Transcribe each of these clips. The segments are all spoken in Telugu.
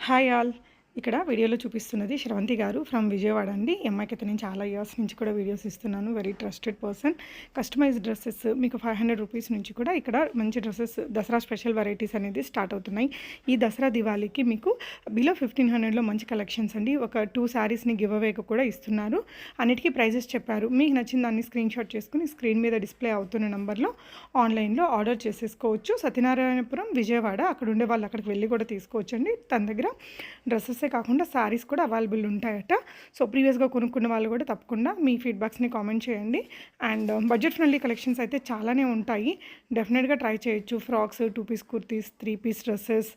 హాయ్ ఆల్ ఇక్కడ వీడియోలో చూపిస్తున్నది శ్రవంతి గారు ఫ్రమ్ విజయవాడ అండి. అమ్మాయికి అయితే నేను చాలా ఇయర్స్ నుంచి కూడా వీడియోస్ ఇస్తున్నాను. Very trusted person customise dresses మీకు ఫైవ్ హండ్రెడ్ రూపీస్ నుంచి కూడా ఇక్కడ మంచి డ్రెస్సెస్ దసరా స్పెషల్ వెరైటీస్ అనేది స్టార్ట్ అవుతున్నాయి. ఈ దసరా దివాళీకి మీకు బిలో ఫిఫ్టీన్ హండ్రెడ్లో మంచి కలెక్షన్స్ అండి. ఒక టూ శారీస్ని గివ్ అవేకి కూడా ఇస్తున్నారు. అన్నిటికీ ప్రైజెస్ చెప్పారు. మీకు నచ్చిన దాన్ని స్క్రీన్ షాట్ చేసుకుని స్క్రీన్ మీద డిస్ప్లే అవుతున్న నెంబర్లో ఆన్లైన్లో ఆర్డర్ చేసేసుకోవచ్చు. సత్యనారాయణపురం విజయవాడ అక్కడ ఉండే వాళ్ళు అక్కడికి వెళ్ళి కూడా తీసుకోవచ్చు అండి తన దగ్గర డ్రెస్సెస్ కాకుండా శారీస్ కూడా అవైలబుల్ ఉంటాయట. సో ప్రీవియస్గా కొనుక్కున్న వాళ్ళు కూడా తప్పకుండా మీ ఫీడ్బ్యాక్స్ని కామెంట్ చేయండి. And um, budget friendly collections అయితే చాలానే ఉంటాయి. డెఫినెట్గా ట్రై చేయొచ్చు. Frocks two piece kurtis three piece dresses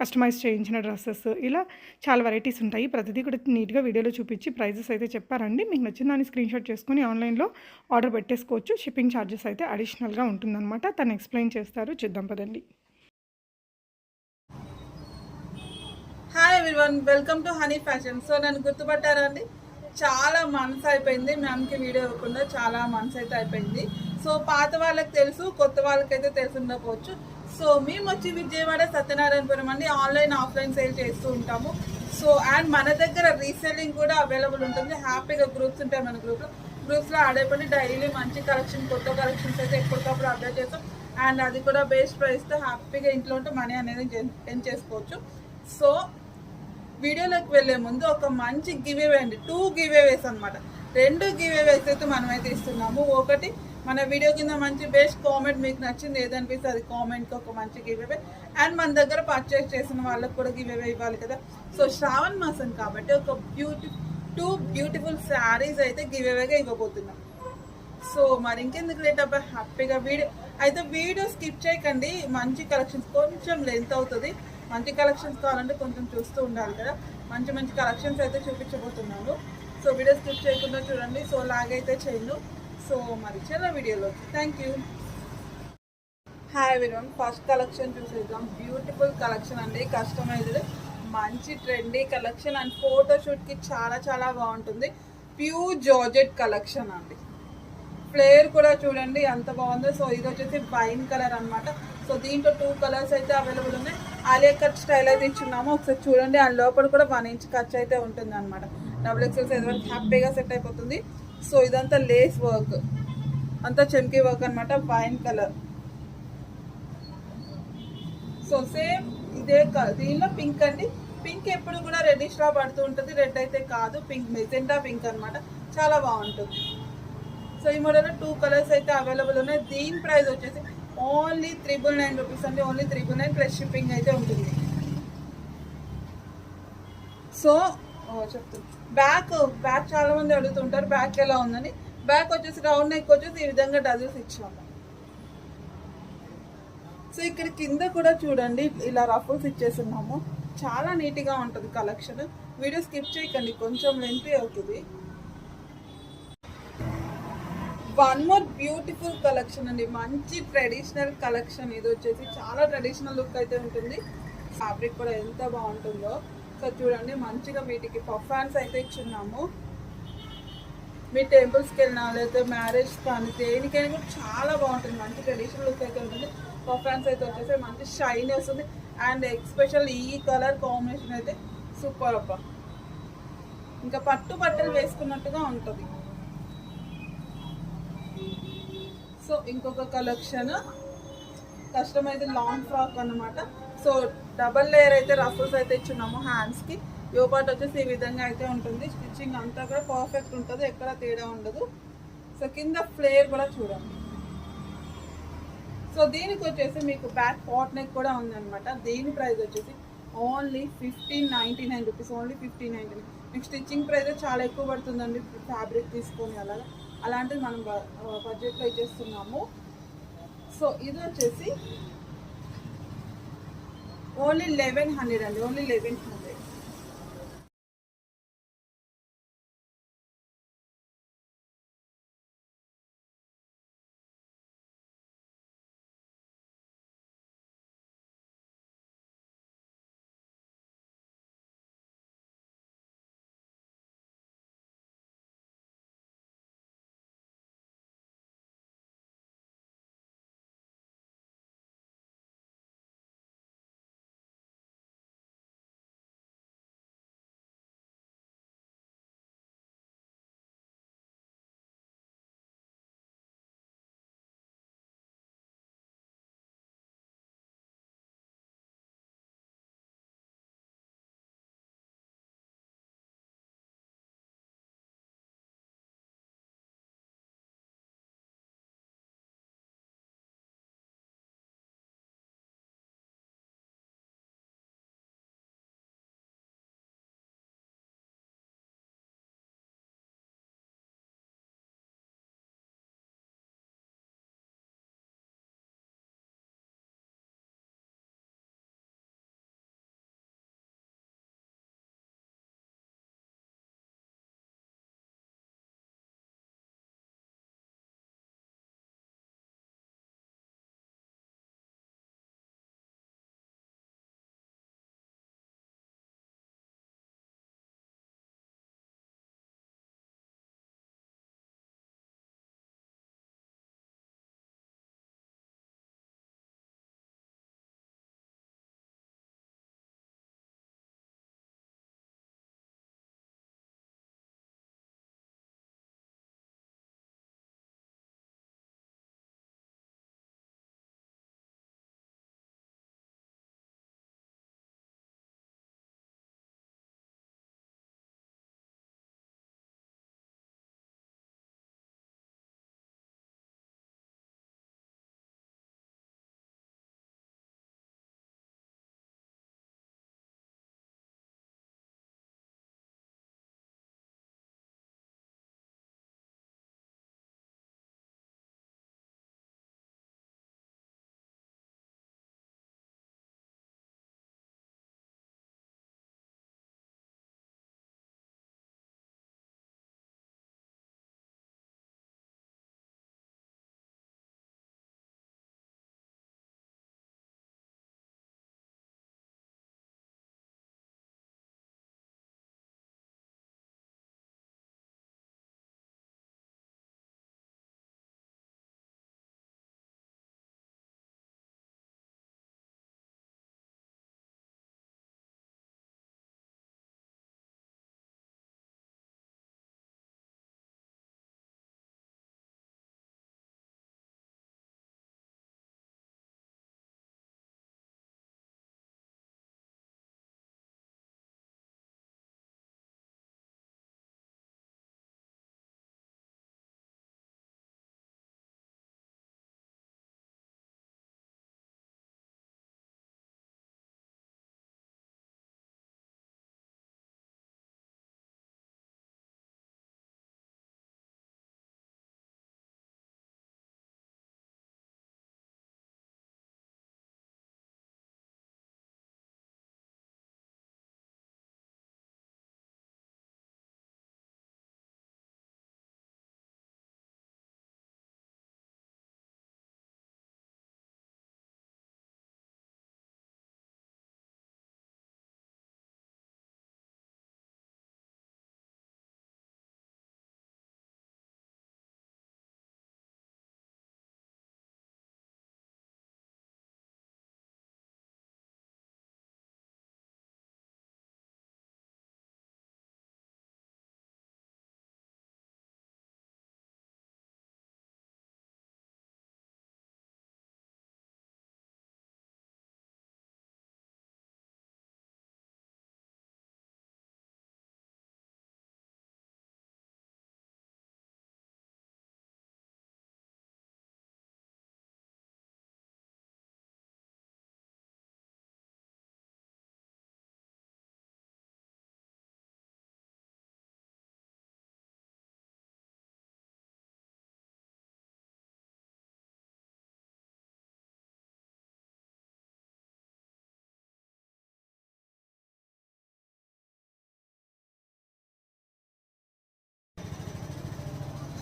customise చేయించిన డ్రెస్సెస్ ఇలా చాలా వెరైటీస్ ఉంటాయి. ప్రతిదీ కూడా నీట్గా వీడియోలో చూపించి ప్రైజెస్ అయితే చెప్పారండి. మీకు నచ్చిన దాన్ని స్క్రీన్ షాట్ చేసుకుని ఆన్లైన్లో ఆర్డర్ పెట్టేసుకోవచ్చు. షిప్పింగ్ ఛార్జెస్ అయితే అడిషనల్గా ఉంటుందన్నమాట. తను ఎక్స్ప్లెయిన్ చేస్తారు. చూద్దాం పదండి. Hi everyone welcome to Honey Fashion so నన్ను గుర్తుపట్టారా అండి? చాలా మనసు అయిపోయింది. మ్యామ్కి వీడియో ఇవ్వకుండా చాలా మనసు అయితే అయిపోయింది. సో పాత వాళ్ళకి తెలుసు కొత్త వాళ్ళకైతే తెలిసి ఉండకపోవచ్చు. సో మేము వచ్చి విజయవాడ సత్యనారాయణపురం అండి ఆన్లైన్ ఆఫ్లైన్ సేల్ చేస్తూ ఉంటాము. సో అండ్ మన దగ్గర రీసెల్లింగ్ కూడా అవైలబుల్ ఉంటుంది. హ్యాపీగా గ్రూప్స్ ఉంటాయి మన గ్రూప్లో గ్రూప్స్లో ఆడేపడి డైలీ మంచి కలెక్షన్ కొత్త కలెక్షన్స్ అయితే ఎప్పటికప్పుడు అప్డేట్ చేస్తాం. అండ్ అది కూడా బేస్ట్ ప్రైస్తో హ్యాపీగా ఇంట్లో ఉంటే మనీ అనేది ఎన్ చేసుకోవచ్చు. సో వీడియోలోకి వెళ్ళే ముందు ఒక మంచి గివ్ అవే అండి. టూ గివ్ అవేస్ అనమాట రెండు గివ్ అవేస్ అయితే మనమైతే ఇస్తున్నాము. ఒకటి మన వీడియో కింద మంచి బెస్ట్ కామెంట్ మీకు నచ్చింది ఏదనిపిస్తే అది కామెంట్కి ఒక మంచి గివ్ అవే అండ్ మన దగ్గర పర్చేస్ చేసిన వాళ్ళకి కూడా గివ్ అవే ఇవ్వాలి కదా. సో శ్రావణ్ మాసం కాబట్టి ఒక బ్యూటి టూ బ్యూటిఫుల్ శారీస్ అయితే గివ్ అవేగా ఇవ్వబోతున్నాం. సో మరి ఇంకెందుకు లేట్ అబ్బా? హ్యాపీగా వీడియో అయితే వీడియో స్కిప్ చేయకండి. మంచి కలెక్షన్స్ కొంచెం లెంత్ అవుతుంది. మంచి కలెక్షన్స్ కావాలంటే కొంచెం చూస్తూ ఉండాలి కదా. మంచి మంచి కలెక్షన్స్ అయితే చూపించబోతున్నాను సో వీడియో స్కిప్ చేయకుండా చూడండి. సో లాగైతే చేయను. సో మరి చిన్న వీడియోలో thank you hi Virender first collection చూసేద్దాం. బ్యూటిఫుల్ కలెక్షన్ అండి. కస్టమైజ్డ్ మంచి ట్రెండీ కలెక్షన్ అండ్ ఫోటోషూట్కి చాలా చాలా బాగుంటుంది. ప్యూర్ జార్జెట్ కలెక్షన్ అండి. ఫ్లేయర్ కూడా చూడండి. ఎంత బాగుందో. సో ఇది వచ్చేసి వైన్ కలర్ అనమాట సో దీంట్లో టూ కలర్స్ అయితే అవైలబుల్ ఉన్నాయి. ఆలియా కట్ స్టైల్ అయితే ఇచ్చున్నాము. ఒకసారి చూడండి. ఆ లోపల కూడా వన్ ఇంచ్ ఖర్చు అయితే ఉంటుంది అనమాట డబుల్ ఎక్స్ఎల్ సైజ్ వరకు హ్యాపీగా సెట్ అయిపోతుంది. సో ఇదంతా లేస్ వర్క్ అంతా చెమ్కీ వర్క్ అనమాట వైన్ కలర్ సో సేమ్ ఇదే దీనిలో పింక్ అండి. పింక్ ఎప్పుడు కూడా రెడ్డిష్ పడుతూ ఉంటుంది. రెడ్ అయితే కాదు. పింక్ మెజెంటా పింక్ అనమాట చాలా బాగుంటుంది. సో ఈ మోడల్లో టూ కలర్స్ అయితే అవైలబుల్ ఉన్నాయి. దీని ప్రైస్ వచ్చేసి ఓన్లీ త్రిబుల్ నైన్ రూపీస్ అండి. Only triple nine plus shipping అయితే ఉంటుంది. సో చెప్తాను బ్యాక్ బ్యాక్ చాలా మంది అడుగుతుంటారు బ్యాక్ ఎలా ఉందని. బ్యాక్ వచ్చేసి రౌండ్ నెక్ వచ్చేసి ఈ విధంగా డజల్స్ ఇచ్చాము. సో ఇక్కడ కింద కూడా చూడండి ఇలా రఫుల్స్ ఇచ్చేస్తున్నాము. చాలా నీట్గా ఉంటుంది కలెక్షన్. వీడియో స్కిప్ చేయకండి కొంచెం లెంతీ అవుతుంది. వన్ మోర్ బ్యూటిఫుల్ కలెక్షన్ అండి. మంచి ట్రెడిషనల్ కలెక్షన్. ఇది వచ్చేసి చాలా ట్రెడిషనల్ లుక్ అయితే ఉంటుంది. ఫ్యాబ్రిక్ కూడా ఎంత బాగుంటుందో. సో చూడండి మంచిగా వీటికి పర్ఫాన్స్ అయితే ఇచ్చున్నాము. మీ టెంపుల్స్కి వెళ్ళినా లేకపోతే మ్యారేజ్ కానీ దేనికైనా కూడా చాలా బాగుంటుంది. మంచి ట్రెడిషనల్ లుక్ అయితే ఉంటుంది. పర్ఫాన్స్ అయితే వచ్చేసి మంచి షైన్ వస్తుంది అండ్ ఎక్స్పెషల్ ఈ కలర్ కాంబినేషన్ అయితే సూపర్ అప్ప ఇంకా పట్టు బట్టలు వేసుకున్నట్టుగా ఉంటుంది. సో ఇంకొక కలెక్షన్ కస్టమైజ్ లాంగ్ ఫ్రాక్ అనమాట సో డబల్ లేయర్ అయితే రఫల్స్ అయితే ఇచ్చున్నాము హ్యాండ్స్కి యో పార్ట్ వచ్చేసి ఈ విధంగా అయితే ఉంటుంది. స్టిచ్చింగ్ అంతా కూడా పర్ఫెక్ట్ ఉంటుంది. ఎక్కడ తేడా ఉండదు. సో కింద ఫ్లేర్ కూడా చూడండి. సో దీనికి వచ్చేసి మీకు బ్యాక్ పాట్ నెక్ కూడా ఉందన్నమాట. దీని ప్రైస్ వచ్చేసి only fifteen ninety nine rupees only fifteen ninety nine మీకు స్టిచ్చింగ్ ప్రైస్ చాలా ఎక్కువ పడుతుందండి. ఫ్యాబ్రిక్ తీసుకొని అలాగా. అలాంటిది మనం బడ్జెట్లో ఇచ్చేస్తున్నాము. సో ఇది వచ్చేసి ఓన్లీ లెవెన్ హండ్రెడ్ అండి. Only eleven hundred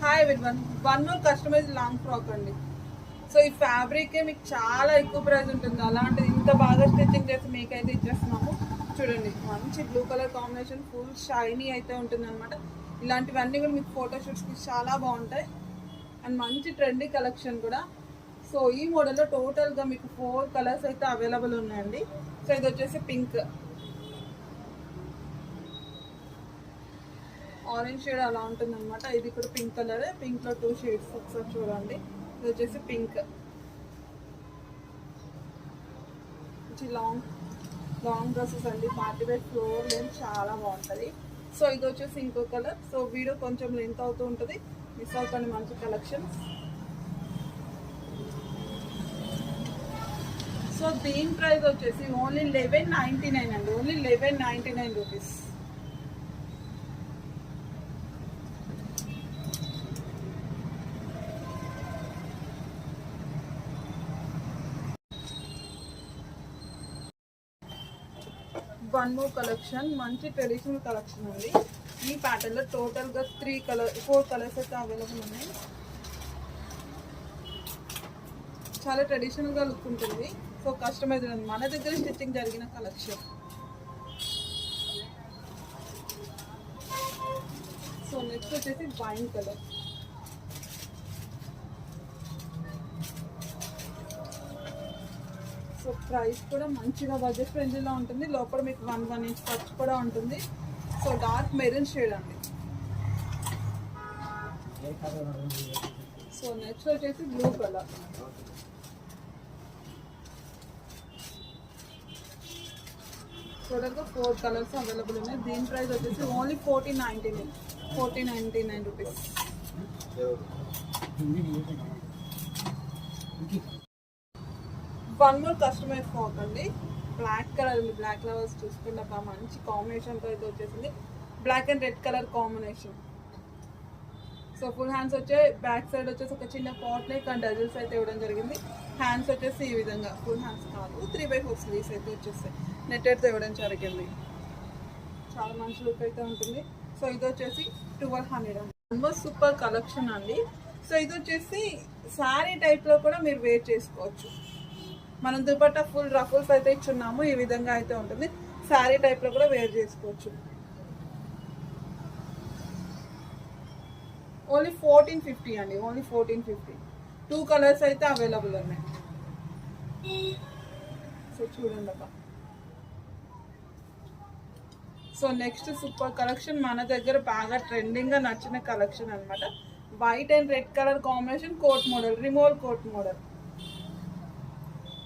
hi one one more customise long frock అండి. సో ఈ ఫ్యాబ్రికే మీకు చాలా ఎక్కువ ప్రైస్ ఉంటుంది. అలాంటిది ఇంత బాగా స్టిచ్చింగ్ చేసి మీకైతే ఇచ్చేస్తున్నాము. చూడండి మంచి blue colour combination full shiny అయితే ఉంటుంది అనమాట ఇలాంటివన్నీ కూడా మీకు ఫోటోషూట్స్కి చాలా బాగుంటాయి. అండ్ మంచి ట్రెండీ కలెక్షన్ కూడా. సో ఈ మోడల్లో టోటల్గా మీకు ఫోర్ కలర్స్ అయితే అవైలబుల్ ఉన్నాయండి. సో ఇది వచ్చేసి పింక్ ఆరెంజ్ షేడ్ అలా ఉంటుంది అనమాట ఇది కూడా పింక్ కలర్. పింక్లో టూ షేడ్స్ ఒకసారి చూడండి. ఇది వచ్చేసి పింక్. లాంగ్ లాంగ్ డ్రెస్సెస్ అండి. పార్టీ వేర్ ఫ్లోర్ లెంత్ చాలా బాగుంటుంది. సో ఇది వచ్చేసి ఇంకో కలర్. సో వీడియో కొంచెం లెంత్ అవుతూ ఉంటుంది. మిస్ అవుతుంది మంచి కలెక్షన్స్. సో దీని ప్రైస్ వచ్చేసి ఓన్లీ లెవెన్ నైంటీ నైన్ అండి. Only eleven ninety nine rupees. One collection మంచి ట్రెడిషనల్ కలెక్షన్ అండి. ఈ ప్యాటర్న్లో టోటల్గా త్రీ కలర్ ఫోర్ కలర్స్ అయితే అవైలబుల్ ఉన్నాయి. చాలా ట్రెడిషనల్గా లుక్ ఉంటుంది. సో కస్టమైజ్ మన దగ్గర స్టిచ్చింగ్ జరిగిన కలెక్షన్ సో నెక్స్ట్ వచ్చేసి వైన్ కలర్ సో ప్రైస్ కూడా మంచిగా బడ్జెట్ ఫ్రెండ్లీలో ఉంటుంది. లోపల మీకు వన్ వన్ ఇంచ్ ఖర్చు కూడా ఉంటుంది. సో డార్క్ మెరూన్ షేడ్ అండి. సో నెక్స్ట్ వచ్చేసి బ్లూ కలర్ టోటల్గా ఫోర్ కలర్స్ అవైలబుల్ ఉన్నాయి. దీని ప్రైస్ వచ్చేసి only fourteen ninety nine fourteen ninety nine rupees one more customise frock అండి బ్లాక్ కలర్ ఉంది. బ్లాక్ కలర్స్ చూసుకుంటే బాగా మంచి కాంబినేషన్తో అయితే వచ్చేసింది. Black and red colour combination so full hands వచ్చే బ్యాక్ సైడ్ వచ్చేసి ఒక చిన్న పాట్ నెక్ అండ్ డజల్స్ అయితే ఇవ్వడం జరిగింది. హ్యాండ్స్ వచ్చేసి ఈ విధంగా. ఫుల్ హ్యాండ్స్ కాదు. త్రీ బై ఫోర్ స్లీవ్స్ అయితే వచ్చేస్తాయి. నెట్టెడ్తో ఇవ్వడం జరిగింది. చాలా మంచి లుక్ అయితే ఉంటుంది. సో ఇది వచ్చేసి ట్వెల్వ్ హండ్రెడ్ అండి ఆల్మోస్ట్ సూపర్ కలెక్షన్ అండి. సో ఇది వచ్చేసి శారీ టైప్లో కూడా మీరు వేర్ చేసుకోవచ్చు. మనం దుపట్టా ఫుల్ రఫుల్స్ అయితే ఇచ్చున్నాము ఈ విధంగా అయితే ఉంటుంది. శారీ టైప్లో కూడా వేర్ చేసుకోవచ్చు. ఓన్లీ ఫోర్టీన్ ఫిఫ్టీ అండి only fourteen fifty two colours అయితే అవైలబుల్ ఉన్నాయి. సో చూడండి అబ్బా. సో నెక్స్ట్ సూపర్ కలెక్షన్ మన దగ్గర బాగా ట్రెండింగ్గా నచ్చిన కలెక్షన్ అనమాట white and red colour combination coat model removal coat model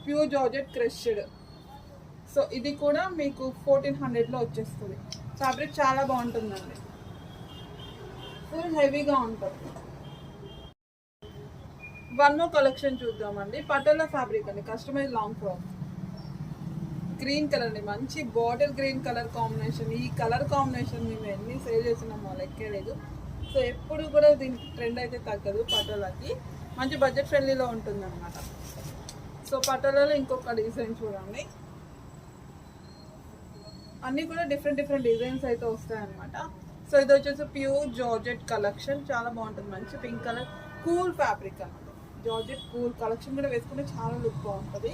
pure georgette crushed. So ఇది కూడా మీకు ఫోర్టీన్ హండ్రెడ్లో వచ్చేస్తుంది. ఫ్యాబ్రిక్ చాలా బాగుంటుందండి. ఫుల్ హెవీగా ఉంటుంది. వన్ మోర్ కలెక్షన్ చూద్దామండి. పటోలా ఫ్యాబ్రిక్ అండి. Customise long frock green colour అండి. మంచి బాటిల్ గ్రీన్ కలర్ కాంబినేషన్ ఈ కలర్ కాంబినేషన్ మేము ఎన్ని సేల్ చేసినామో లెక్కే లేదు. సో ఎప్పుడు కూడా దీనికి ట్రెండ్ అయితే తగ్గదు పటోలాకి. మంచి బడ్జెట్ ఫ్రెండ్లీలో ఉంటుంది అనమాట సో పటోలాలో ఇంకొక డిజైన్ చూడండి. అన్నీ కూడా డిఫరెంట్ డిఫరెంట్ డిజైన్స్ అయితే వస్తాయన్నమాట. సో ఇది వచ్చేసి ప్యూర్ జార్జెట్ కలెక్షన్ చాలా బాగుంటుంది మంచి పింక్ కలర్ కూల్ ఫ్యాబ్రిక్ అన్నమాట. జార్జెట్ కూల్ కలెక్షన్ కూడా వేసుకుంటే చాలా లుక్ బాగుంటుంది.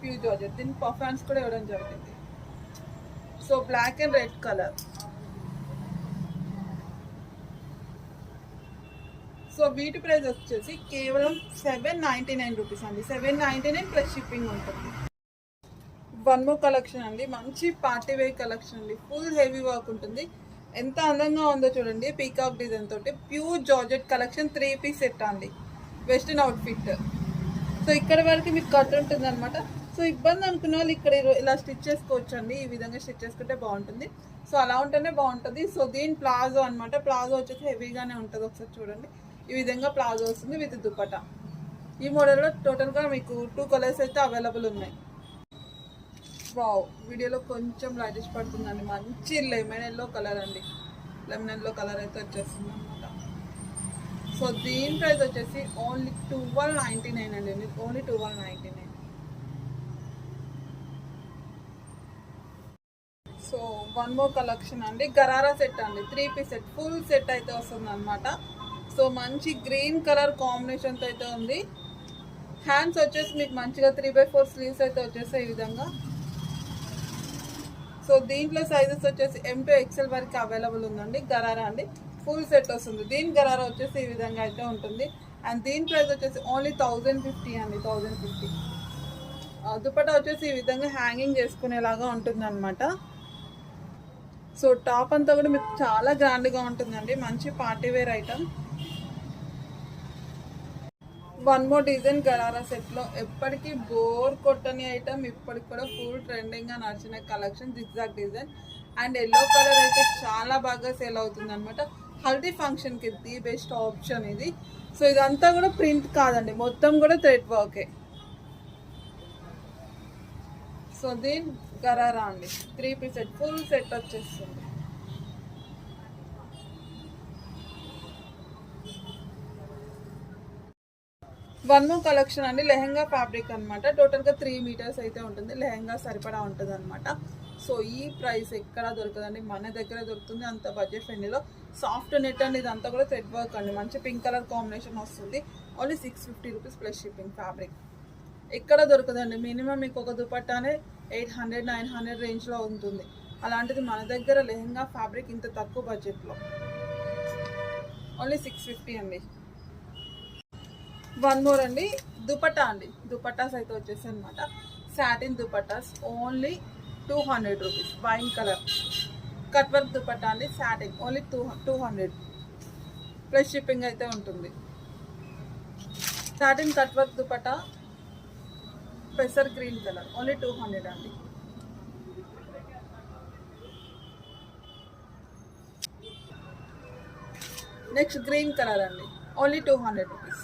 ప్యూర్ జార్జెట్ దీనికి పర్ఫాన్స్ కూడా ఇవ్వడం జరిగింది. So black and red colour so వీటి ప్రైస్ వచ్చేసి కేవలం సెవెన్ నైంటీ నైన్ రూపీస్ అండి. Seven ninety nine plus shipping ఉంటుంది. వన్ మో కలెక్షన్ అండి. మంచి పార్టీ వేర్ కలెక్షన్ అండి. ఫుల్ హెవీ వర్క్ ఉంటుంది. ఎంత అందంగా ఉందో చూడండి. పీకాక్ డిజైన్ తోటి pure georgette collection three piece set అండి. వెస్టర్న్ అవుట్ఫిట్ సో ఇక్కడ వరకు మీకు కట్ ఉంటుంది అనమాట సో ఇబ్బంది అనుకున్న వాళ్ళు ఇక్కడ ఇలా స్టిచ్ చేసుకోవచ్చు అండి ఈ విధంగా స్టిచ్ చేసుకుంటే బాగుంటుంది. సో అలా ఉంటేనే బాగుంటుంది. సో దీని ప్లాజో అనమాట ప్లాజో వచ్చేసి హెవీగానే ఉంటుంది ఒకసారి చూడండి. ఈ విధంగా ప్లాజో వస్తుంది విత్ దుపట్టా. ఈ మోడల్లో టోటల్గా మీకు టూ కలర్స్ అయితే అవైలబుల్ ఉన్నాయి. వావ్ వీడియోలో కొంచెం లైటిష్ పడుతుందండి. మంచి లెమన్ ఎల్లో కలర్ అండి. లెమన్ ఎల్లో కలర్ అయితే వచ్చేస్తుంది అనమాట సో దీని ప్రైస్ వచ్చేసి ఓన్లీ ట్వెల్వ్ నైంటీ నైన్ అండి. Only twelve ninety nine so one more collection అండి. గరారా సెట్ అండి. Three piece set full set అయితే వస్తుంది అనమాట సో మంచి గ్రీన్ కలర్ కాంబినేషన్తో అయితే ఉంది. హ్యాండ్స్ వచ్చేసి మీకు మంచిగా త్రీ బై ఫోర్ స్లీవ్స్ అయితే వచ్చేస్తాయి ఈ విధంగా. సో దీంట్లో సైజెస్ వచ్చేసి ఎం టు ఎక్సెల్ వరకు అవైలబుల్ ఉందండి. గరారా అండి. ఫుల్ సెట్ వస్తుంది. దీని గరారా వచ్చేసి ఈ విధంగా అయితే ఉంటుంది. అండ్ దీని ప్రైస్ వచ్చేసి ఓన్లీ థౌజండ్ ఫిఫ్టీ అండి. థౌజండ్ ఫిఫ్టీ దుపట్టా వచ్చేసి ఈ విధంగా హ్యాంగింగ్ చేసుకునేలాగా ఉంటుందన్నమాట. సో టాప్ అంతా కూడా మీకు చాలా గ్రాండ్గా ఉంటుందండి. మంచి party wear item one more design gharara సెట్లో ఎప్పటికీ బోర్ కొట్టని ఐటమ్ ఇప్పటికి కూడా ఫుల్ ట్రెండింగ్గా నడిచిన collection zigzag design and yellow colour అయితే చాలా బాగా సేల్ అవుతుంది అనమాట హల్దీ ఫంక్షన్కి ది బెస్ట్ ఆప్షన్ ఇది. సో ఇదంతా కూడా ప్రింట్ కాదండి. మొత్తం కూడా థ్రెడ్ వర్కే సో దీని గరారా అండి. Three piece set full set వచ్చేస్తుంది. వన్ మోర్ కలెక్షన్ అండి లెహెంగా ఫ్యాబ్రిక్ అనమాట టోటల్గా త్రీ మీటర్స్ అయితే ఉంటుంది. లెహెంగా సరిపడా ఉంటుంది అనమాట సో ఈ ప్రైస్ ఎక్కడ దొరకదండి. మన దగ్గర దొరుకుతుంది. అంత బడ్జెట్ ఫ్రెండ్లీలో సాఫ్ట్ నెట్ అండి ఇదంతా కూడా థ్రెడ్ వర్క్ అండి. మంచి పింక్ కలర్ కాంబినేషన్ వస్తుంది. Only six fifty rupees plus shipping fabric ఎక్కడ దొరకదండి? మినిమం మీకు ఒక దుపట్టానే ఎయిట్ హండ్రెడ్ నైన్ హండ్రెడ్ రేంజ్లో ఉంటుంది. అలాంటిది మన దగ్గర లెహెంగా ఫ్యాబ్రిక్ ఇంత తక్కువ బడ్జెట్లో ఓన్లీ సిక్స్ ఫిఫ్టీ అండి. వన్ మోర్ అండి. దుపట్టా అండి. దుపట్టాస్ అయితే వచ్చేసి అనమాట satin dupattas. Only two hundred rupees wine colour cut work dupatta అండి. Satin only two two hundred plus shipping అయితే ఉంటుంది. Satin cut work dupatta. పెసర్ green colour only two hundred అండి. నెక్స్ట్ గ్రీన్ కలర్ అండి. Only two hundred rupees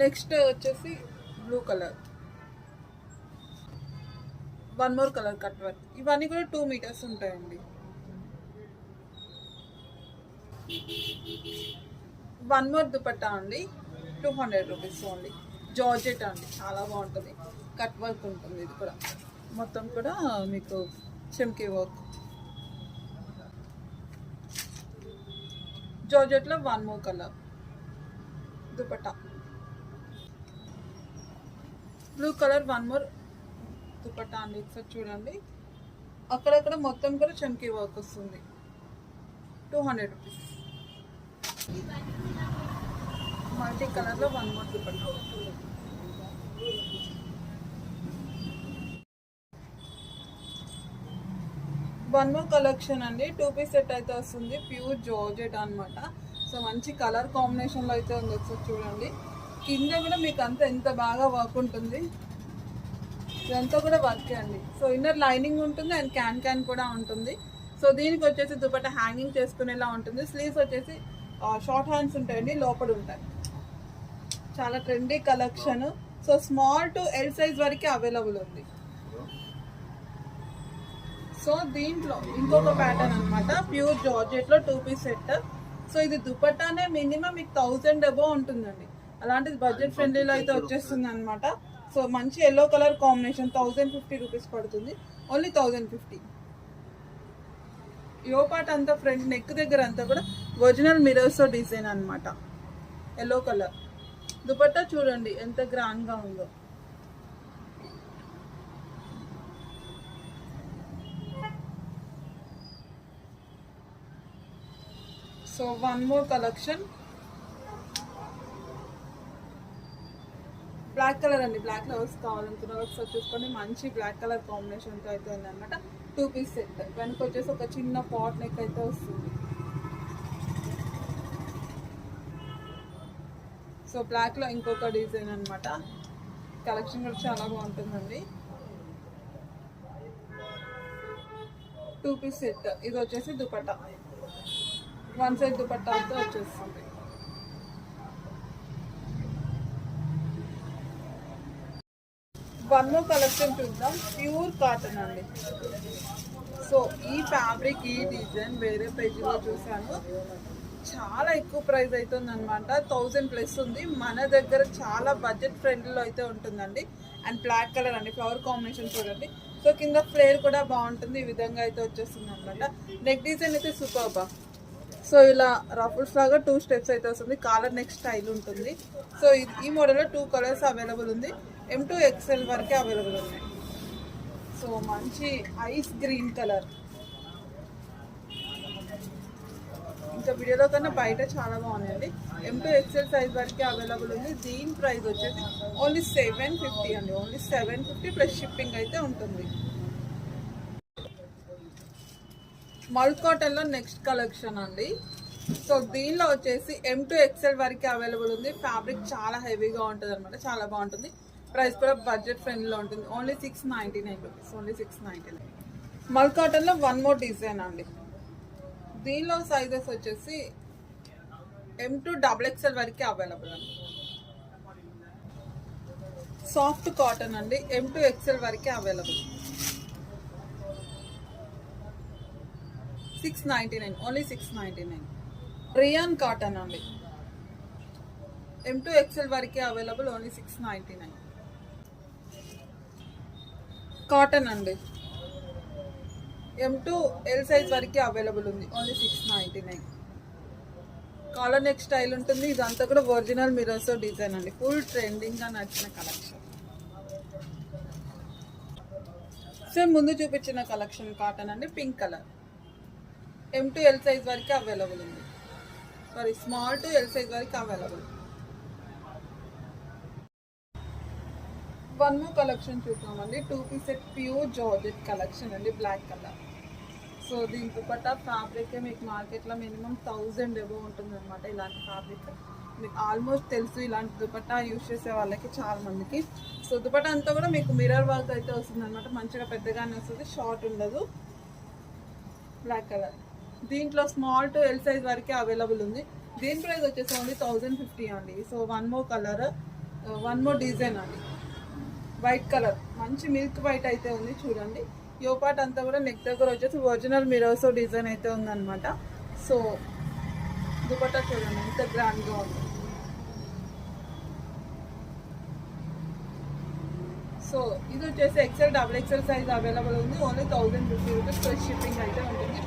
next వచ్చేసి blue colour. One more colour cut work. ఇవన్నీ కూడా టూ మీటర్స్ ఉంటాయండి. వన్ మోర్ దుపట్టా అండి. Two hundred rupees only. Georgette అండి. చాలా బాగుంటుంది. కట్ వర్క్ ఉంటుంది ఇది కూడా. మొత్తం కూడా మీకు చెమ్కీ work. జార్జెట్లో one more colour dupatta. Blue colour one more dupatta అండి. ఒకసారి చూడండి. అక్కడక్కడ మొత్తం కూడా చమ్కీ వర్క్ వస్తుంది. టూ హండ్రెడ్ రూపీస్ మల్టీ కలర్లో one more dupatta. One more collection అండి. టూ పీస్ సెట్ అయితే వస్తుంది. ప్యూర్ జోర్జెట్ అన్నమాట. సో మంచి కలర్ కాంబినేషన్లో అయితే ఉంది. ఒకసారి చూడండి. కింద కూడా మీకు అంతా ఎంత బాగా వర్క్ ఉంటుంది. ఇదంతా కూడా వర్క్ అండి. సో ఇన్నర్ లైనింగ్ ఉంటుంది అండ్ క్యాన్ క్యాన్ కూడా ఉంటుంది. సో దీనికి వచ్చేసి దుపట్ట హ్యాంగింగ్ చేసుకునేలా ఉంటుంది. స్లీవ్స్ వచ్చేసి షార్ట్ హ్యాండ్స్ ఉంటాయండి లోపల ఉంటాయి. చాలా trendy collection so small to L size వరకు అవైలబుల్ ఉంది. సో దీంట్లో ఇంకొక ప్యాటర్న్ అనమాట ప్యూర్ జార్జెట్లో టూ పీస్ సెట్ సో ఇది దుపట్టానే మినిమం మీకు థౌజండ్ అబో ఉంటుందండి. అలాంటిది బడ్జెట్ ఫ్రెండ్లీలో అయితే వచ్చేస్తుంది అనమాట సో మంచి yellow colour combination thousand fifty rupees పడుతుంది. Only thousand fifty yoke part అంతా ఫ్రంట్ నెక్ దగ్గర అంతా కూడా ఒరిజినల్ మిరర్స్ డిజైన్ అనమాట ఎల్లో కలర్ దుపట్టా చూడండి ఎంత గ్రాండ్గా ఉందో. So one more collection black colour అండి. బ్లాక్ లవర్స్ కావాలనుకున్న ఒకసారి చూసుకోండి మంచి బ్లాక్ కలర్ కాంబినేషన్తో అయితే ఉందన్నమాట. Two piece set. వెనక వచ్చేసి ఒక చిన్న పాట్ నెక్ అయితే వస్తుంది. సో బ్లాక్లో ఇంకొక డిజైన్ అనమాట కలెక్షన్ కూడా చాలా బాగుంటుందండి. Two piece set. ఇది వచ్చేసి దుపట్టా. వన్ సైడ్ దుపట్టాతో వచ్చేస్తుంది. వన్ మోర్ కలెక్షన్ చూద్దాం. ప్యూర్ కాటన్ అండి. సో ఈ ఫ్యాబ్రిక్ ఈ డిజైన్ వేరే పేజీలో చూసాను చాలా ఎక్కువ ప్రైస్ అవుతుంది అనమాట థౌజండ్ ప్లస్ ఉంది. మన దగ్గర చాలా బడ్జెట్ ఫ్రెండ్లీలో అయితే ఉంటుందండి. అండ్ బ్లాక్ కలర్ అండి. ఫ్లవర్ కాంబినేషన్ చూడండి. సో కింద ఫ్లేర్ కూడా బాగుంటుంది. ఈ విధంగా అయితే వచ్చేస్తుంది అనమాట నెక్ డిజైన్ అయితే సూపర్ బా సో ఇలా రఫుల్స్ లాగా టూ స్టెప్స్ అయితే వస్తుంది. కాలర్ నెక్ స్టైల్ ఉంటుంది. సో ఈ మోడల్లో టూ కలర్స్ అవైలబుల్ ఉంది. ఎం టూ ఎక్స్ఎల్ వరకే అవైలబుల్ ఉన్నాయి. సో మంచి ఐస్ గ్రీన్ కలర్ ఇంకా వీడియోలో కన్నా బయట చాలా బాగున్నాయండి. ఎం టూ ఎక్స్ఎల్ సైజ్ వరకే అవైలబుల్ ఉంది. దీని ప్రైస్ వచ్చేసి ఓన్లీ సెవెన్ ఫిఫ్టీ అండి. Only seven fifty plus shipping అయితే ఉంటుంది. మల్ కాటన్లో నెక్స్ట్ కలెక్షన్ అండి. సో దీనిలో వచ్చేసి ఎం టూ ఎక్స్ఎల్ వరకు అవైలబుల్ ఉంది. ఫ్యాబ్రిక్ చాలా హెవీగా ఉంటుంది అనమాట చాలా బాగుంటుంది. ప్రైస్ కూడా బడ్జెట్ ఫ్రెండ్లో ఉంటుంది. Only six ninety nine rupees only six ninety nine మల్ కాటన్లో వన్ మోర్ డిజైన్ అండి. దీనిలో సైజెస్ వచ్చేసి ఎం టు డబుల్ ఎక్స్ఎల్ వరకే అవైలబుల్ అండి. సాఫ్ట్ కాటన్ అండి ఎం టు ఎక్స్ఎల్ వరకే available six ninety nine only six ninety nine rayon cotton అండి ఎం టూ ఎక్స్ఎల్ వరకే available only six ninety nine cotton అండి. ఎం టూ ఎల్ సైజ్ వరకే అవైలబుల్ ఉంది. Only six ninety nine collar neck style ఉంటుంది. ఇదంతా కూడా ఒరిజినల్ మిరర్స్ డిజైన్ అండి. ఫుల్ ట్రెండింగ్గా నచ్చిన కలెక్షన్ సేమ్ ముందు చూపించిన కలెక్షన్ కాటన్ అండి. Pink colour M to L size వరకు అవైలబుల్ ఉంది. Sorry small to L size వరకు అవైలబుల్ వన్ మోర్ కలెక్షన్ చూద్దామండి two piece set pure georgette collection అండి బ్లాక్ కలర్ సో దీని దుపట్టా ఫ్యాబ్రిక్ మీకు మార్కెట్లో మినిమం థౌజండ్ ఎబో ఉంటుంది అనమాట ఇలాంటి ఫ్యాబ్రిక్ మీకు ఆల్మోస్ట్ తెలుసు ఇలాంటి దుపట్టా యూస్ చేసే వాళ్ళకి చాలా మందికి. సో దుపట్టా అంతా కూడా మీకు మిర్రర్ వర్క్ అయితే వస్తుంది అనమాట మంచిగా పెద్దగానే వస్తుంది షార్ట్ ఉండదు. బ్లాక్ కలర్ దీంట్లో స్మాల్ టు ఎల్ సైజ్ వరకే అవైలబుల్ ఉంది. దీని ప్రైస్ వచ్చేసి ఓన్లీ థౌజండ్ ఫిఫ్టీ అండి. So one more colour one more design అండి. White colour. మంచి మిల్క్ వైట్ అయితే ఉంది చూడండి. యో అంతా కూడా నెక్ దగ్గర వచ్చేసి ఒరిజినల్ మిరోసో డిజైన్ అయితే ఉందన్నమాట. సో దుపట్టా చూడండి ఎంత గ్రాండ్గా ఉంది. సో ఇది వచ్చేసి XL double XL size available ఉంది. Only thousand fifty rupees plus shipping అయితే ఉంటుంది.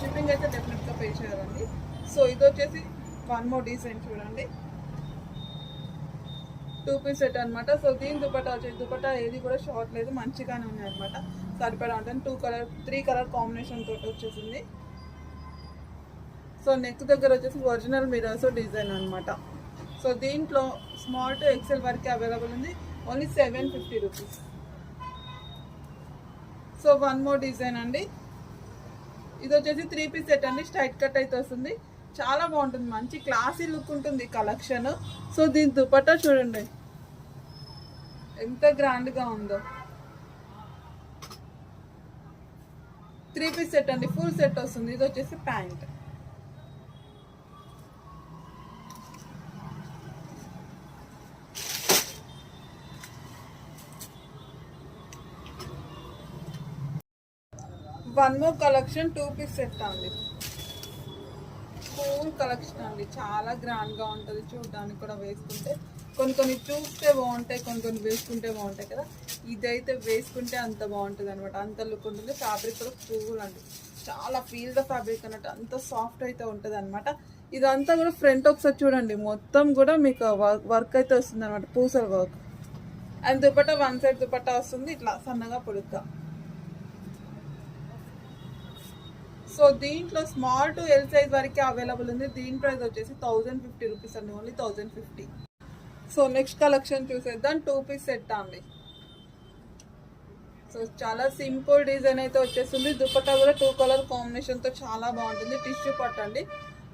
షిప్పింగ్ అయితే డెఫినెట్గా పే చేయాలండి. సో ఇది వచ్చేసి వన్ మోర్ డిజైన్ చూడండి. టూ పీస్ సెట్ అనమాట సో దీని దుపట్టా వచ్చేసి దుపట్టా ఏది కూడా షార్ట్ లేదు మంచిగానే ఉన్నాయి అనమాట సరిపడా ఉంటుంది two colour three colour combination తోటి వచ్చేసింది. సో నెక్ దగ్గర వచ్చేసి ఒరిజినల్ మిరర్స్ డిజైన్ అనమాట సో దీంట్లో స్మాల్ టు ఎక్సెల్ వరకు అవైలబుల్ ఉంది. Only seven fifty rupees so one more design అండి. ఇది వచ్చేసి త్రీ పీస్ సెట్ అండి. స్ట్రైట్ కట్ అయితే వస్తుంది. చాలా బాగుంటుంది. మంచి క్లాసీ లుక్ ఉంటుంది కలెక్షన్ సో దీని దుపట్టా చూడండి. ఎంత గ్రాండ్గా ఉందో. త్రీ పీస్ సెట్ అండి ఫుల్ సెట్ వస్తుంది. ఇది వచ్చేసి pant. One more collection two piece set అండి. కూల్ కలెక్షన్ అండి. చాలా గ్రాండ్గా ఉంటుంది చూడడానికి కూడా వేసుకుంటే. కొన్ని కొన్ని చూస్తే బాగుంటాయి కొన్ని కొన్ని వేసుకుంటే బాగుంటాయి కదా. ఇదైతే వేసుకుంటే అంత బాగుంటుంది అనమాట అంత లుక్ ఉంటుంది. ఫ్యాబ్రిక్ కూడా కూల్ అండి. చాలా ఫీల్ ద ఫ్యాబ్రిక్ అన్నట్టు అంత సాఫ్ట్ అయితే ఉంటుంది అనమాట ఇదంతా కూడా ఫ్రంట్ ఒకసారి చూడండి. మొత్తం కూడా మీకు వర్క్ అయితే వస్తుంది అనమాట పూసల work and dupatta one side dupatta వస్తుంది. ఇట్లా సన్నగా పొడుగ్గా. సో దీంట్లో స్మాల్ టు ఎల్ సైజ్ వరకే అవైలబుల్ ఉంది. దీని ప్రైస్ వచ్చేసి థౌజండ్ ఫిఫ్టీ రూపీస్ అండి. Only thousand fifty so next collection చూసేద్దాం. టూ పీస్ సెట్ అండి. సో చాలా సింపుల్ డిజైన్ అయితే వచ్చేస్తుంది. దుపట్టా కూడా టూ కలర్ కాంబినేషన్తో చాలా బాగుంటుంది. టిష్యూ పట్టండి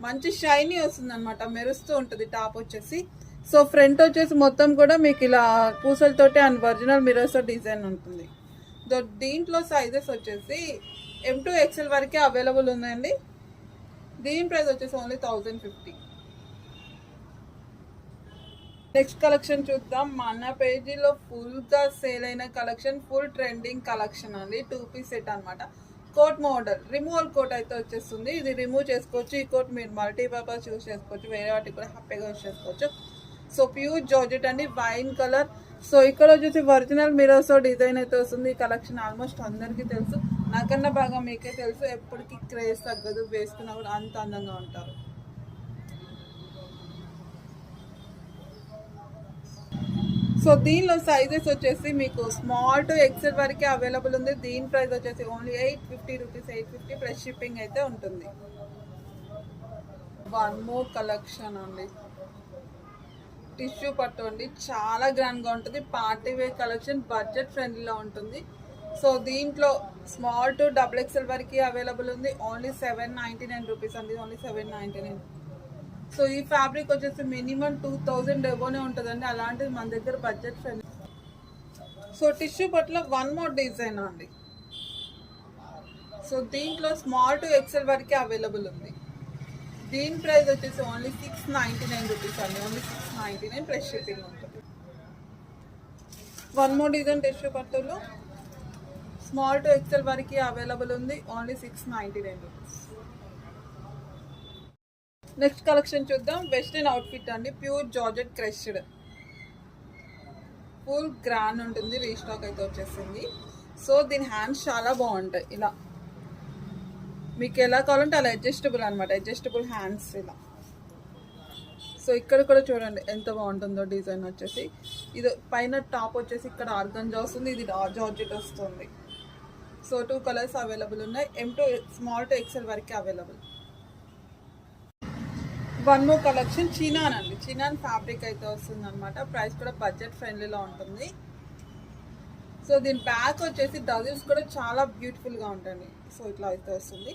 మంచి షైనీ వస్తుంది అనమాట మెరుస్తూ ఉంటుంది టాప్ వచ్చేసి. సో ఫ్రంట్ వచ్చేసి మొత్తం కూడా మీకు ఇలా పూసలతోటి అండ్ ఒరిజినల్ మిరర్స్ డిజైన్ ఉంటుంది. దీంట్లో సైజెస్ వచ్చేసి ఎం టూ ఎక్స్ఎల్ వరకే అవైలబుల్ ఉందండి దీని ప్రైస్ వచ్చేసి only thousand fifty next collection చూద్దాం. మన పేజీలో ఫుల్గా సేల్ అయిన కలెక్షన్ ఫుల్ ట్రెండింగ్ కలెక్షన్ అండి. టూ పీస్ సెట్ అనమాట కోట్ మోడల్ రిమూవల్ కోట్ అయితే వచ్చేస్తుంది. ఇది రిమూవ్ చేసుకోవచ్చు. ఈ కోట్ మీరు మల్టీపర్పస్ యూస్ చేసుకోవచ్చు. వేరే వాటికి కూడా హ్యాపీగా యూస్ చేసుకోవచ్చు. సో ప్యూర్ జార్జెట్ అండి. వైన్ కలర్ సో ఇక్కడ వచ్చేసి ఒరిజినల్ మిరర్స్ డిజైన్ అయితే వస్తుంది. ఈ కలెక్షన్ ఆల్మోస్ట్ అందరికీ తెలుసు. నాకన్నా బాగా మీకే తెలుసు. ఎప్పటికీ క్రేజ్ తగ్గదు. వేసుకున్నా కూడా అంత అందంగా ఉంటారు. సో దీనిలో సైజెస్ వచ్చేసి మీకు స్మాల్ టు ఎక్సెల్ వరకే అవైలబుల్ ఉంది. దీని ప్రైస్ వచ్చేసి only eight fifty rupees eight fifty plus shipping అయితే ఉంటుంది. వన్ మోర్ కలెక్షన్ అండి. టిష్యూ పట్టు అండి. చాలా గ్రాండ్గా ఉంటుంది. పార్టీ వేర్ కలెక్షన్ బడ్జెట్ ఫ్రెండ్లీలో ఉంటుంది. సో దీంట్లో స్మాల్ టు డబుల్ ఎక్స్ఎల్ వరకు అవైలబుల్ ఉంది. Only seven ninety nine rupees అండి. Only seven ninety nine so ఈ ఫ్యాబ్రిక్ వచ్చేసి మినిమం టూ థౌజండ్ ఎబోనే ఉంటుందండి. అలాంటిది మన దగ్గర బడ్జెట్ ఫ్రెండ్ సో టిష్యూ పట్ల వన్ మోర్ డిజైన్ అండి. సో దీంట్లో స్మాల్ టు ఎక్సెల్ వరకే అవైలబుల్ ఉంది. దీని ప్రైస్ వచ్చేసి only six ninety nine rupees అండి. Only six ninety nine plus shipping ఉంటుంది. వన్ మోర్ డిజైన్ టిష్యూ పట్టులో స్మాల్ టు ఎక్సెల్ వరకు అవైలబుల్ ఉంది. Only six ninety nine rupees next collection చూద్దాం. వెస్ట్రన్ అవుట్ఫిట్ అండి. Pure georgette crushed full grand ఉంటుంది. రీస్టాక్ అయితే వచ్చేసింది. సో దీని హ్యాండ్స్ చాలా బాగుంటాయి. ఇలా. మీకు ఎలా కావాలంటే అలా అడ్జస్టబుల్ అనమాట అడ్జస్టబుల్ హ్యాండ్స్ ఇలా. సో ఇక్కడ కూడా చూడండి ఎంత బాగుంటుందో డిజైన్ వచ్చేసి. ఇది పైన టాప్ వచ్చేసి ఇక్కడ ఆర్గంజా వస్తుంది. ఇది జార్జెట్ వస్తుంది. సో టూ కలర్స్ అవైలబుల్ ఉన్నాయి. M to small to XL వరకే available one more collection chinon అండి చినాన్ ఫ్యాబ్రిక్ అయితే వస్తుంది అనమాట ప్రైస్ కూడా బడ్జెట్ ఫ్రెండ్లీలో ఉంటుంది. సో దీని బ్యాక్ వచ్చేసి డజల్స్ కూడా చాలా బ్యూటిఫుల్గా ఉంటాయి సో ఇట్లా అయితే వస్తుంది.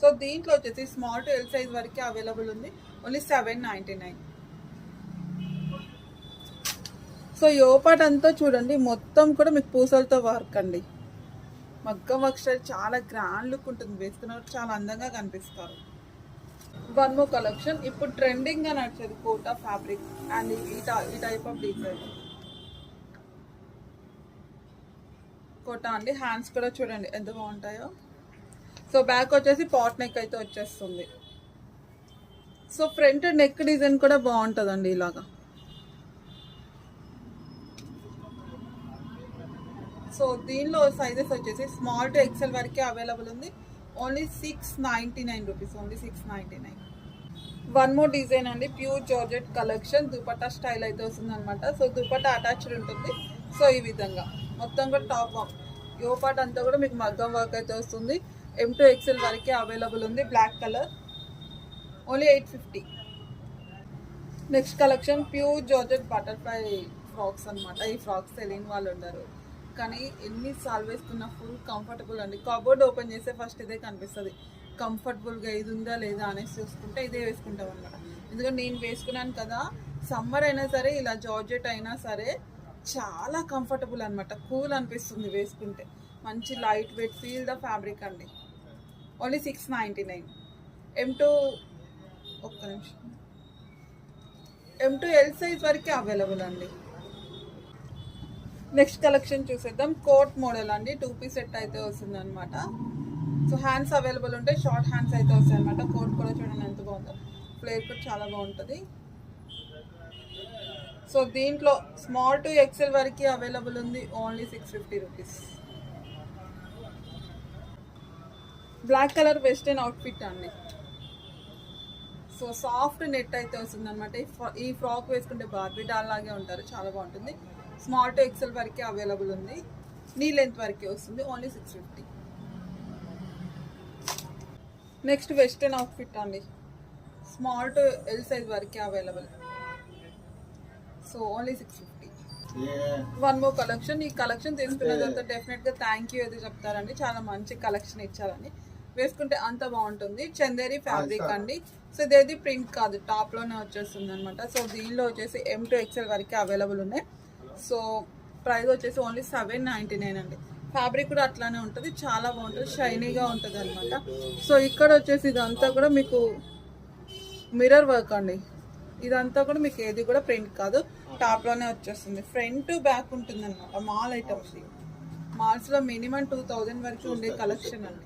సో దీంట్లో వచ్చేసి స్మాల్ టు ఎల్ సైజ్ వరకే అవైలబుల్ ఉంది. Only seven ninety nine. So yoke part అంతా చూడండి. మొత్తం కూడా మీకు పూసలతో వర్క్ అండి. మగ్గం వర్క్ స్టైల్ చాలా గ్రాండ్ లుక్ ఉంటుంది. వేసుకున్నప్పుడు చాలా అందంగా కనిపిస్తారు. వన్ మోర్ కలెక్షన్ ఇప్పుడు ట్రెండింగ్గా నడిచేది కోటా ఫ్యాబ్రిక్ అండ్ ఈ టై- ఈ టైప్ ఆఫ్ డిజైన్ కోటా అండి. హ్యాండ్స్ కూడా చూడండి. ఎంత బాగుంటాయో. సో బ్యాక్ వచ్చేసి పాట్ నెక్ అయితే వచ్చేస్తుంది. సో ఫ్రంట్ నెక్ డిజైన్ కూడా బాగుంటుందండి ఇలాగా. సో దీనిలో సైజెస్ వచ్చేసి స్మాల్ టు ఎక్సెల్ వరకే అవైలబుల్ ఉంది. Only six ninety nine rupees only six ninety nine one more design అండి. Pure georgette collection. Dupatta style అయితే వస్తుంది అనమాట సో దుపట్టా అటాచ్డ్ ఉంటుంది. సో ఈ విధంగా. మొత్తం కూడా టాప్ యో పార్ట్ అంతా కూడా మీకు మగ్గం వర్క్ అయితే వస్తుంది. ఎం టు ఎక్సెల్ వరకే అవైలబుల్ ఉంది. Black colour only eight fifty next collection pure georgette butterfly frocks అన్నమాట. ఈ ఫ్రాక్స్ తెలియని వాళ్ళు ఉన్నారు కానీ ఎన్నిసార్లు వేసుకున్నా ఫుల్ కంఫర్టబుల్ అండి. కబోర్డ్ ఓపెన్ చేస్తే ఫస్ట్ ఇదే కనిపిస్తుంది. కంఫర్టబుల్గా ఇది ఉందా లేదా అనేసి చూసుకుంటే ఇదే వేసుకుంటాం అనమాట ఎందుకంటే నేను వేసుకున్నాను కదా సమ్మర్ అయినా సరే ఇలా జార్జెట్ అయినా సరే చాలా కంఫర్టబుల్ అనమాట కూల్ అనిపిస్తుంది వేసుకుంటే. మంచి light weight feel the fabric అండి. Only six ninety nine M to ఒక్క నిమిషం. ఎం టూ ఎల్ సైజ్ వరకే అవైలబుల్ అండి. నెక్స్ట్ కలెక్షన్ చూసేద్దాం. కోట్ మోడల్ అండి. టూ పీస్ సెట్ అయితే వస్తుంది అనమాట సో హ్యాండ్స్ అవైలబుల్ ఉంటాయి షార్ట్ హ్యాండ్స్ అయితే వస్తాయి అనమాట కోట్ కూడా చూడండి ఎంత బాగుందో. ఫ్లేర్ కూడా చాలా బాగుంటుంది. సో దీంట్లో స్మాల్ టు ఎక్సెల్ వరకు అవైలబుల్ ఉంది. Only six fifty rupees. Black colour western outfit అండి. సో సాఫ్ట్ నెట్ అయితే వస్తుంది అనమాట ఈ ఫ్రాక్ వేసుకుంటే బార్బీ డాల్ లాగే ఉంటారు. చాలా బాగుంటుంది. స్మాల్ టు ఎక్సెల్ వరకే అవైలబుల్ ఉంది. నీ లెంత్ వరకే వస్తుంది. Only six fifty next western outfit అండి. స్మాల్ టు ఎల్ సైజ్ వరకే available. So only six fifty one more collection ఈ కలెక్షన్ తీసుకున్న తర్వాత డెఫినెట్గా థ్యాంక్ యూ అయితే చెప్తారండి. చాలా మంచి కలెక్షన్ ఇచ్చారండి. వేసుకుంటే అంత బాగుంటుంది. చందేరి ఫ్యాబ్రిక్ అండి. సో ఇదేది ప్రింట్ కాదు. టాప్లోనే వచ్చేస్తుంది అనమాట సో దీనిలో వచ్చేసి ఎం టు ఎక్సెల్ వరకే అవైలబుల్ ఉన్నాయి. సో ప్రైస్ వచ్చేసి ఓన్లీ సెవెన్ నైంటీ నైన్ అండి. ఫ్యాబ్రిక్ కూడా అట్లానే ఉంటుంది. చాలా బాగుంటుంది. షైనీగా ఉంటుంది అనమాట సో ఇక్కడ వచ్చేసి ఇదంతా కూడా మీకు మిర్రర్ వర్క్ అండి. ఇదంతా కూడా మీకు ఏది కూడా ప్రింట్ కాదు. టాప్లోనే వచ్చేస్తుంది. ఫ్రంట్ బ్యాక్ ఉంటుంది అనమాట మాల్ ఐటమ్స్. మాల్స్లో మినిమం టూ థౌజండ్ వరకు ఉండే కలెక్షన్ అండి.